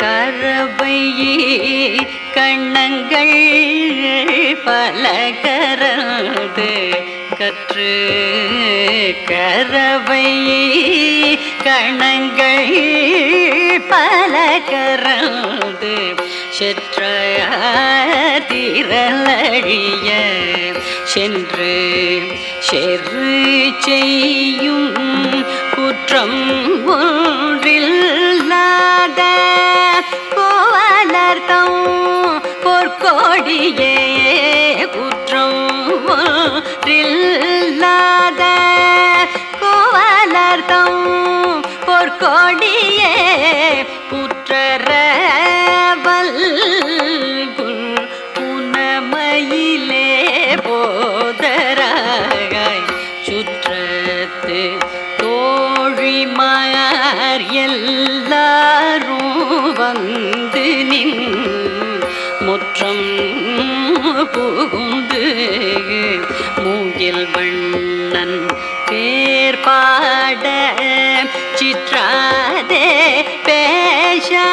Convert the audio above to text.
கரவையே கண்ணங்கள் பல கற்று கரவையே கணங்கள் பல கரது செற்ற திரளழிய சென்று செரு செய்யும் குற்றம் ஒன்றில்லாத கோவலர்த்தம் பொற்கோடியே குற்றம் ஒன்றில்லாத கோவலர்த்தம் பொற்கோடியே அவர் எல்லாரும் வந்து நின் முற்றம் புகுந்து மூங்கில் வண்ணன் பேர் பாட சிற்றாதே பேஷா